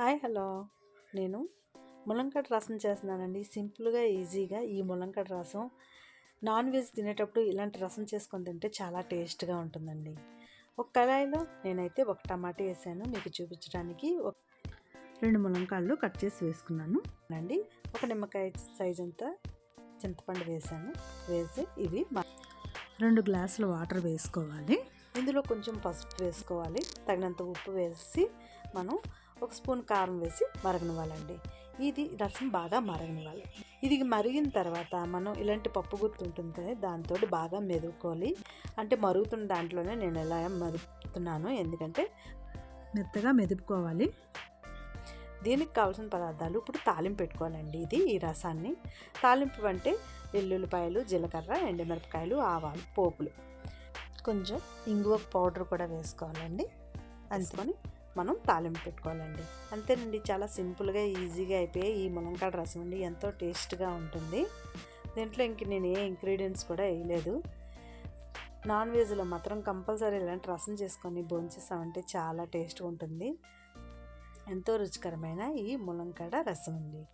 Hi hello. నేను ములంకడ రసం చేస్తున్నానండి. సింపుల్గా ఈజీగా ఈ ములంకడ రసం నాన్ వెజ్ తినేటప్పుడు ఇలాంటి రసం చేసుకొని తింటే చాలా టేస్ట్గా ఉంటుందండి. ఒక కళాయిలో నేనైతే ఒక టమాటా వేసాను. మీకు చూపించడానికి ఒక రెండు ములంకాళ్ళు కట్ చేసి వేసుకున్నాను. అండి ఒక నిమ్మకాయ సైజ్ అంతా చింతపండు వేసాను. వేసి ఇవి మ- రెండు గ్లాసులు వాటర్ వేసుకోవాలి. ఇందులో కొంచెం పసుపు వేసుకోవాలి. తగినంత ఉప్పు వేసి మనం ఒక స్పూన్ కారం వేసి మరగనివ్వాలండి. ఇది రసం బాగా మరగనివ్వాలి. ఇది మరిగిన తర్వాత మనం ఇలాంటి పప్పు గుర్తు ఉంటుంది కదా దాంతో బాగా మెదుకోవాలి అంటే మరుగుతున్న దాంట్లోనే నేను ఎలా మరుగుతున్నాను ఎందుకంటే మెత్తగా మెదుపుకోవాలి. దీనికి కావాల్సిన పదార్థాలు ఇప్పుడు తాలింపు పెట్టుకోవాలండి ఇది ఈ రసాన్ని. తాలింపు అంటే వెల్లుల్లిపాయలు జీలకర్ర ఎండుమిరపకాయలు ఆవాలు పోపులు. కొంచెం ఇంగువ పౌడర్ కూడా వేసుకోవాలండి. అందుకొని మనం తాలింపు పెట్టుకోవాలండి. అంతేనండి చాలా సింపుల్గా ఈజీగా అయిపోయి ఈ ములంకాడ రసం అండి ఎంతో టేస్ట్గా ఉంటుంది. దీంట్లో ఇంక నేను ఏ ఇంగ్రీడియంట్స్ కూడా వేయలేదు. నాన్ వెజ్లో మాత్రం కంపల్సరీ ఇలాంటి రసం చేసుకొని భోంచేసామంటే చాలా టేస్ట్గా ఉంటుంది. ఎంతో రుచికరమైన ఈ ములంకాడ రసం అండి.